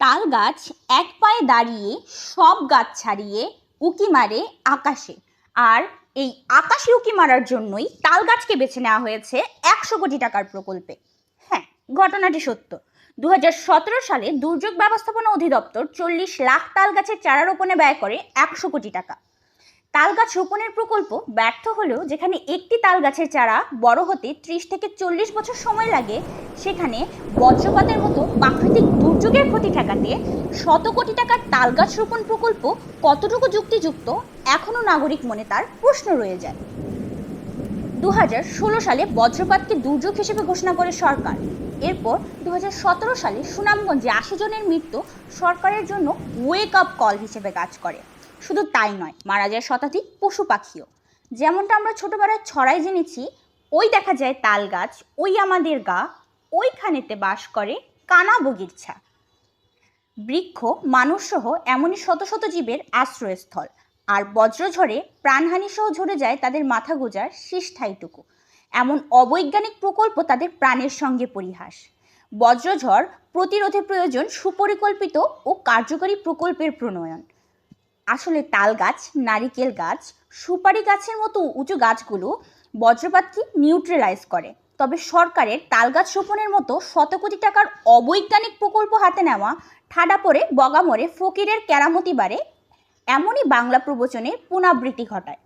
তাল গাছ এক পায়ে দাঁড়িয়ে সব গাছ ছাড়িয়ে উকি মারে আকাশে। আর এই আকাশে উকি মারার জন্যই তাল গাছকে বেছে নেওয়া হয়েছে একশো কোটি টাকার প্রকল্পে। হ্যাঁ ঘটনাটি সত্য। দু হাজার সতেরো সালে দুর্যোগ ব্যবস্থাপনা অধিদপ্তর চল্লিশ লাখ তাল গাছের চারা রোপণে ব্যয় করে একশো কোটি টাকা। তাল গাছ রোপণের প্রকল্প ব্যর্থ হলেও যেখানে একটি তাল গাছের চারা বড় হতে ত্রিশ থেকে চল্লিশ বছর সময় লাগে, সেখানে বজ্রপাতের মতো প্রাকৃতিক দুর্যোগের ক্ষতি ঠেকাতে শত কোটি টাকার তাল গাছ রোপণ প্রকল্প কতটুকু যুক্তিযুক্ত, এখনও নাগরিক মনে তার প্রশ্ন রয়ে যায়। দু ষোলো সালে বজ্রপাতকে দুর্যোগ হিসেবে ঘোষণা করে সরকার। এরপর দু হাজার সতেরো সালে সুনামগঞ্জে আশি জনের মৃত্যু সরকারের জন্য ওয়েক আপ কল হিসেবে কাজ করে। শুধু তাই নয়, মারা যায় শতাধিক পশু পাখিও। যেমনটা আমরা ছোটবেলায় ছড়াই জেনেছি, ওই দেখা যায় তাল গাছ, ওই আমাদের গা, ওইখানেতে বাস করে কানা বগিরছা বৃক্ষ, মানুষসহ এমনই শত শত জীবের আশ্রয়স্থল। আর বজ্রঝড়ে প্রাণহানি সহ ঝরে যায় তাদের মাথা গোজার শীষঠাইটুকু। এমন অবৈজ্ঞানিক প্রকল্প তাদের প্রাণের সঙ্গে পরিহাস। বজ্রঝড় প্রতিরোধে প্রয়োজন সুপরিকল্পিত ও কার্যকরী প্রকল্পের প্রণয়ন। আসলে তাল গাছ, নারিকেল গাছ, সুপারি গাছের মতো উঁচু গাছগুলো বজ্রপাতকে নিউট্রেলাইজ করে। তবে সরকারের তাল গাছ রোপণের মতো শত কোটি টাকার অবৈজ্ঞানিক প্রকল্প হাতে নেওয়া, ঠাডা পরে বগামরে ফকিরের কেরামতি বাড়ে, এমনই বাংলা প্রবচনের পুনাবৃত্তি ঘটায়।